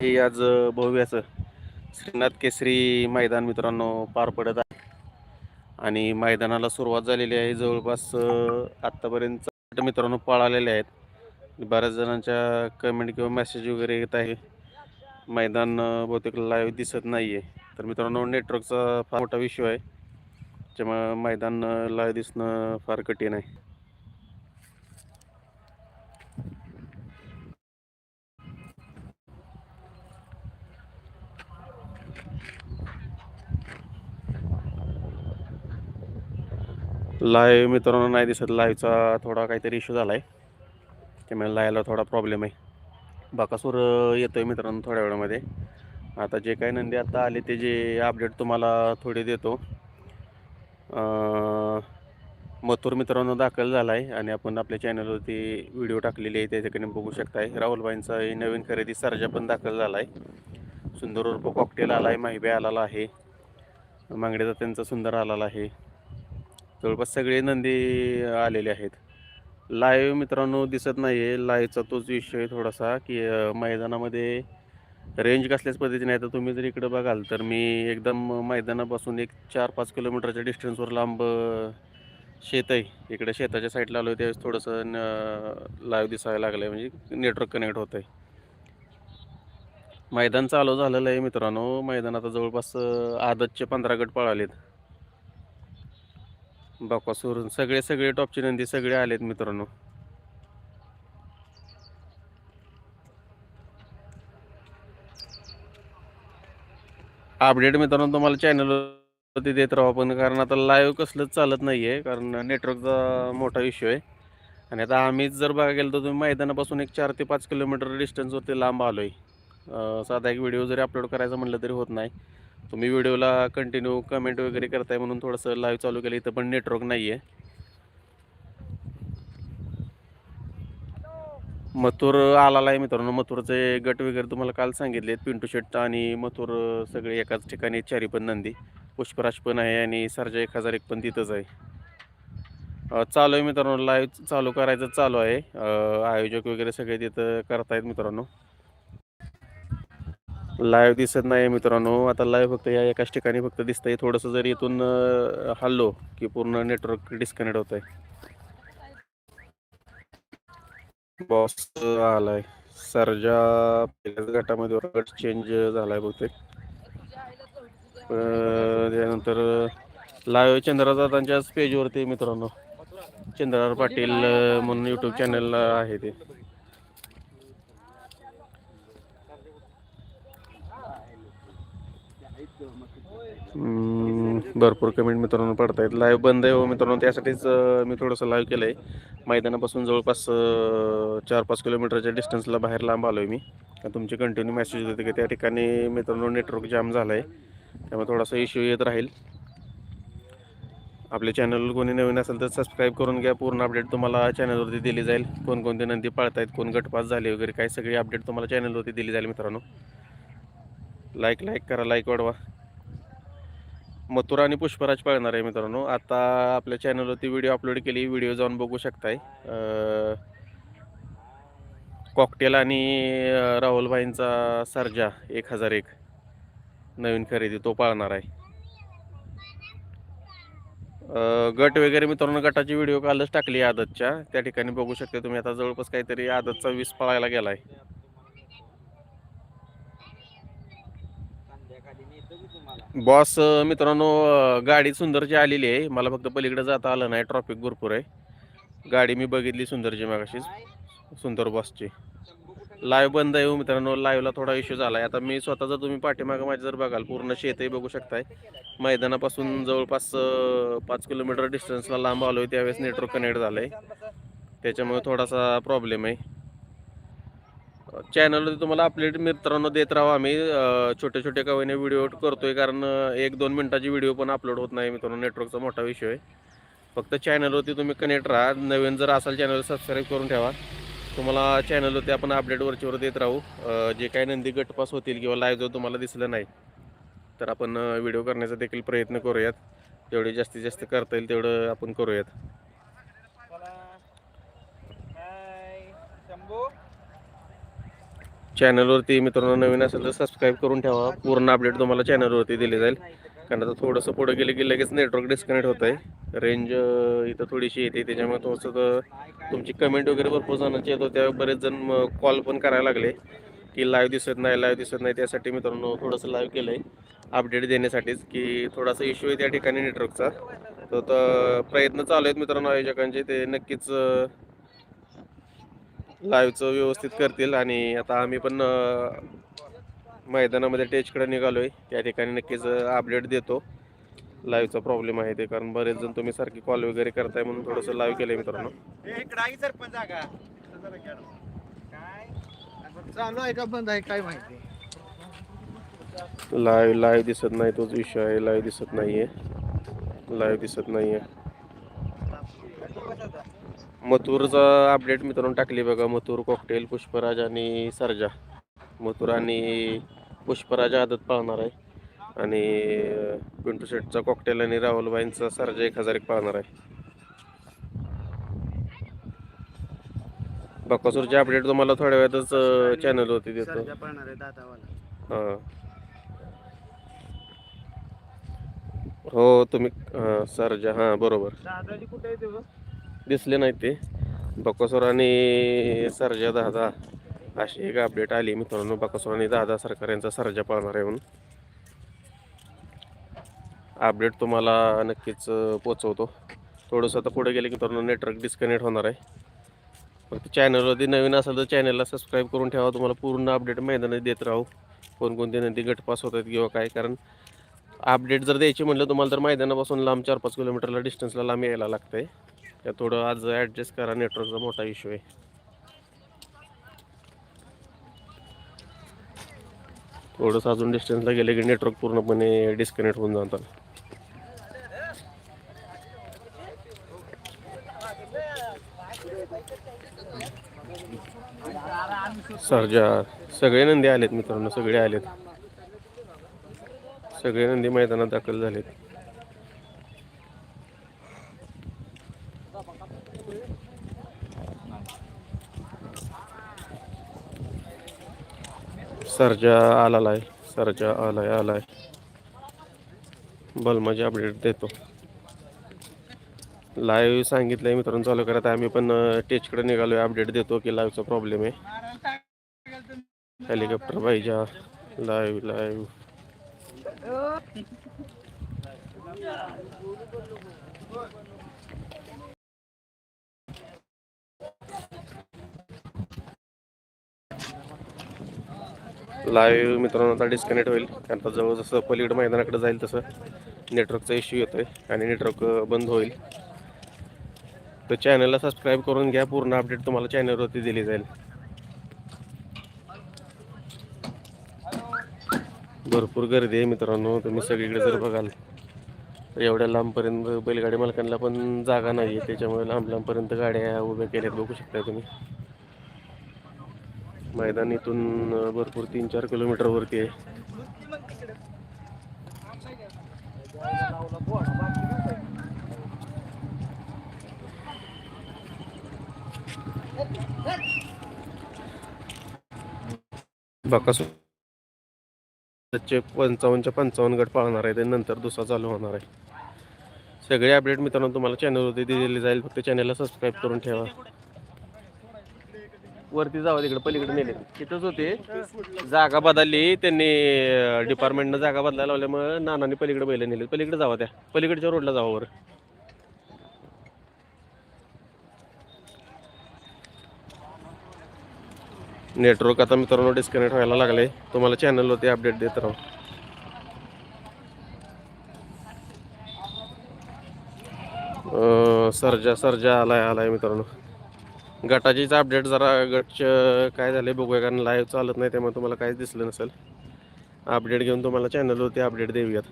हे आज भव्याचं श्रीनाथ केसरी मैदान मित्रांनो पार पडत आहे. आणि मैदानाला सुरुवात झालेली आहे. जवळपास आत्तापर्यंत मित्रांनो पळालेले आहेत. बऱ्याच जणांच्या कमेंट किंवा मेसेज वगैरे येत आहे. मैदान बहुतेक लाईव्ह दिसत नाही आहे तर मित्रांनो नेटवर्कचा फार मोठा विषय आहे. त्यामुळं मैदान लाईव्ह दिसणं फार कठीण आहे. लाईव्ह मित्रांनो नाही दिसत. लाईव्हचा थोडा काहीतरी इश्यू झाला आहे त्यामुळे लायला थोडा प्रॉब्लेम आहे. बाकासूर येतो आहे मित्रांनो थोड्या वेळामध्ये. आता जे काही नंदी आता आले ते जे अपडेट तुम्हाला थोडे देतो. मथुर मित्रांनो दाखल झाला आहे आणि आपण आपल्या चॅनलवरती व्हिडिओ टाकलेली आहे त्या ठिकाणी बघू शकताय. राहुलबाईंचा नवीन खरेदी सर्जा पण दाखल झाला आहे सुंदर उर्फ कॉकटेल आला आहे माहिबे आलेला आहे. मांगडेचा त्यांचा सुंदर आलेला आहे. जवळपास सगळे नंदी आलेले आहेत. लाईव्ह मित्रांनो दिसत नाही आहे लाईव्हचा तोच विषय आहे थोडासा की मैदानामध्ये रेंज कसल्याच पद्धतीने आहे. तर तुम्ही जर इकडं बघाल तर मी एकदम मैदानापासून एक चार पाच किलोमीटरच्या डिस्टन्सवर लांब शेत आहे. इकडे शेताच्या साईडला आलो त्यावेळेस थोडंसं लाईव्ह दिसायला लागलं आहे म्हणजे नेटवर्क कनेक्ट होतं आहे मैदान चालू झालेलं आहे मित्रांनो. मैदान आता जवळपास आदतचे पंधरा गट पळालेत. बाकासूर सगळे सगळे टॉपची नंदी सगळे आलेत मित्रांनो. अपडेट मित्रांनो तुम्हाला चॅनलवरती देत राहू पण कारण आता लाईव्ह कसलंच चालत नाही आहे कारण नेटवर्कचा मोठा इश्यू आहे. आणि आता आम्हीच जर बघा गेलो तर तुम्ही मैदानापासून एक चार ते पाच किलोमीटर डिस्टन्सवरती लांब आलो आहे साधा एक व्हिडिओ जरी अपलोड करायचा म्हटलं तरी होत नाही. तुम्ही व्हिडिओला कंटिन्यू कमेंट वगैरे करताय म्हणून थोडंसं लाईव्ह चालू केलं. इथं पण नेटवर्क नाही आहे मथुर आलाला आहे मित्रांनो. मथुरचे गट वगैरे तुम्हाला काल सांगितलेत. पिंटू शेट आणि मथुर सगळे एकाच ठिकाणी. चारी पण नंदी. पुष्पराज पण आहे आणि सरजा एक हजार एक पण तिथंच आहे. चालू आहे मित्रांनो. लाईव्ह चालू करायचं चालू आहे. आयोजक वगैरे सगळे तिथं करतायत मित्रांनो. लाईव्ह दिसत नाही मित्रांनो. आता लाईव्ह फक्त या एकाच ठिकाणी फक्त दिसतंय. थोडंसं जर इथून हल्लो की पूर्ण नेटवर्क डिस्कनेक्ट होत आहे बॉस आलाय. सरजा पहिल्याच गटामध्ये गट चेंज झालाय बहुतेक. त्यानंतर लाईव्ह चंद्रदादांच्याच पेजवरती मित्रांनो. चंद्रार पाटील म्हणून यूट्यूब चॅनल आहे ते. भरपूर कमेंट मित्रांनो पडतायत. लाईव्ह बंद आहे हो मित्रांनो त्यासाठीच मी थोडंसं लाईव्ह केलं आहे मैदानापासून जवळपास चार पाच किलोमीटरच्या डिस्टन्सला बाहेर लांब आलो आहे मी तुमचे कंटिन्यू मेसेज होते की त्या ठिकाणी मित्रांनो नेटवर्क जाम झालं आहे त्यामुळे थोडासा इश्यू येत राहील. आपल्या चॅनल कोणी नवीन असेल तर सबस्क्राईब करून घ्या. पूर्ण अपडेट तुम्हाला चॅनलवरती दिली जाईल. कोणकोणती नंदी पाळतायत कोण गटपास झाले वगैरे काय सगळी अपडेट तुम्हाला चॅनलवरती दिली जाईल मित्रांनो. लाईक लाईक करा लाईक वाढवा. मथुरा आणि पुष्पराज पाळणार आहे मित्रांनो. आता आपल्या चॅनलवरती व्हिडिओ अपलोड केली व्हिडिओ जाऊन बघू शकताय. कॉकटेल आणि राहुलभाईंचा सर्जा एक हजार एक. नवीन खरेदी तो पाळणार आहे. गट वगैरे मित्रांनो गटाची व्हिडिओ कालच टाकली आहे आदतच्या. त्या ठिकाणी बघू शकता तुम्ही. आता जवळपास काहीतरी आदतचा वीस पळायला गेला आहे बॉस मित्रांनो गाडी सुंदरची आलेली आहे. मला फक्त पलीकडे जाता आलं नाही. ट्रॉफिक भरपूर आहे. गाडी मी बघितली सुंदरची मागाशीच. सुंदर बॉसची. लाईव्ह बंद आहे हो मित्रांनो. लाईव्हला थोडा इश्यू झाला आहे आता मी स्वतः जर तुम्ही पाठीमागं माझ्या जर बघाल पूर्ण शेतही बघू शकताय. मैदानापासून जवळपास पाच किलोमीटर डिस्टन्सला लांब आलो आहे त्यावेळेस नेटवर्क कनेक्ट झालं आहे त्याच्यामुळे थोडासा प्रॉब्लेम आहे. चॅनलवरती तुम्हाला अपडेट मित्रांनो देत राहू. आम्ही छोट्या छोटे छोटे व्हिडिओ करतोय कारण एक दोन मिनिटाची व्हिडिओ पण अपलोड होत नाही मित्रांनो. नेटवर्कचा मोठा विषय आहे. फक्त चॅनलवरती तुम्ही कनेक्ट राहा. नवीन जर असाल चॅनल सबस्क्राईब करून ठेवा. तुम्हाला चॅनलवरती आपण अपडेट वरचीवर देत राहू. जे काही नंदी गटपास होतील किंवा लाईव्ह जर तुम्हाला दिसलं नाही तर आपण व्हिडिओ करण्याचा देखील प्रयत्न करूयात. जेवढे जास्तीत जास्त करता येईल तेवढं आपण करूयात. चला. चॅनलवरती मित्रांनो नवीन असेल तर सबस्क्राईब करून ठेवा. पूर्ण अपडेट तुम्हाला चॅनलवरती दिली जाईल. कारण आता थोडंसं पुढे गेलं की लगेच नेटवर्क डिस्कनेक्ट होत आहे रेंज इथं थोडीशी येते. त्याच्यामुळे थोडंसं तर तुमची कमेंट वगैरे भरपूर जणांची येतो त्या बरेच जण कॉल पण करायला लागले. की लाईव्ह दिसत नाही लाईव्ह दिसत नाही. त्यासाठी मित्रांनो थोडंसं लाईव्ह केलं आहे अपडेट देण्यासाठीच की थोडासा इश्यू आहे त्या ठिकाणी नेटवर्कचा तर प्रयत्न चालू आहेत मित्रांनो आयोजकांचे. ते नक्कीच लाईव्हचं व्यवस्थित करतील आणि आता आम्ही पण मैदानामध्ये टेचकडे निघालो आहे त्या ठिकाणी नक्कीच अपडेट देतो. लाईव्हचा प्रॉब्लेम आहे ते कारण बरेच जण तुम्ही सारखी कॉल वगैरे करताय म्हणून थोडंसं लाईव्ह केलं मित्रांनो. इकडे आहे सरपंच जागा. काय? चालू आहे का बंद आहे काय माहिती? लाईव्ह लाईव्ह दिसत नाही तोच विषय आहे. लाईव्ह दिसत नाही आहे लाईव्ह दिसत नाही आहे मथुरचा अपडेट मित्रांनो टाकली बघा. मथुर कॉकटेल पुष्पराज आणि सर्जा. मथुर आणि पुष्पराज आदत पाळणार आहे. आणि पिंटू शेटचा कॉकटेल आणि राहुलबाईंचा सर्जा एक हजार एक पाळणार आहे. बकासूरचे अपडेट तुम्हाला थोड्या वेळातच चॅनल होती देतो. हां. हो तुम्ही सरजा. हां बरोबर. दिसले नाही ते. बकासूर आणि सरजा दादा अशी एक अपडेट आली मित्रांनो. बकासूर आणि दादा सरकार यांचा सरजा पाळणार आहे म्हणून. अपडेट तुम्हाला नक्कीच पोचवतो थोडंसं आता पुढे गेले की मित्रांनो नेटवर्क डिस्कनेक्ट होणार आहे. फक्त चॅनलवरती नवीन असेल तर चॅनलला सबस्क्राईब करून ठेवा. तुम्हाला पूर्ण अपडेट मैदानात देत राहू. कोणकोणते नदी गटपास होत आहेत किंवा काय कारण अपडेट जर द्यायची म्हटलं तुम्हाला तर मैदानापासून लांब चार पाच किलोमीटरला डिस्टन्सला लांब यायला लागतं आहे त्या थोडं आज ॲडजस्ट करा नेटवर्कचा मोठा इश्यू आहे. थोडंसं अजून डिस्टन्सला गेले की नेटवर्क पूर्णपणे डिस्कनेक्ट होऊन जातात सरजा सगळे नंदी आलेत मित्रांनो सगळे आलेत. सगळे नंदी मैदानात दाखल झालेत. सरजा आलाय सरजा आलाय आलाय. बलमाची अपडेट देतो. लाईव्ह सांगितलंय मित्रांनो चालू करत आम्ही पण टेचकडे निघालोय अपडेट देतो की लाईव्हचा प्रॉब्लेम आहे. हेलिकॉप्टर पाहिजे लाईव्ह लाईव्ह लाईव्ह मित्रांनो आता डिस्कनेक्ट होईल. कारण आता जवळ जसं पलीकडे मैदानाकडे जाईल तसं नेटवर्कचा इश्यू येतोय आणि नेटवर्क बंद होईल. तर चॅनलला सबस्क्राईब करून घ्या. पूर्ण अपडेट तुम्हाला चॅनलवरती दिली जाईल. भरपूर गर्दी आहे मित्रांनो. तुम्ही सगळीकडे जर बघाल तर एवढ्या लांबपर्यंत बैलगाडी मालकांना पण जागा नाही आहे त्याच्यामुळे लांब लांबपर्यंत गाड्या उभ्या केल्यात. बघू शकता तुम्ही. मैदान इथून भरपूर तीन चार किलोमीटर वरती आहे. बकासूर पंचावन्नच्या पंचावन्न गट पाळणार आहे ते नंतर दुसरा चालू होणार आहे. सगळे अपडेट मित्रांनो तुम्हाला चॅनलवरती दिलेले जाईल. फक्त चॅनलला सबस्क्राईब करून ठेवा. वरती जावं तिकडे पलीकडे नेले. तिथंच होते. जागा बदलली. त्यांनी डिपार्टमेंटनं जागा बदलायला लावल्यामुळे नानांनी पलीकडे बैल नेले पलीकडे जावा त्या. पलीकडच्या रोडला जावा वर. नेटवर्क आता मित्रांनो डिस्कनेक्ट व्हायला लागले तुम्हाला चॅनलवरती अपडेट देत राहू. सरजा सर्जा सर्जा आलाय आलाय मित्रांनो. गटाचीच अपडेट जरा गटचं काय झालं आहे बघूया कारण लाईव्ह चालत नाही त्यामुळे तुम्हाला काहीच दिसलं नसेल. अपडेट घेऊन तुम्हाला चॅनलवरती अपडेट देऊयात.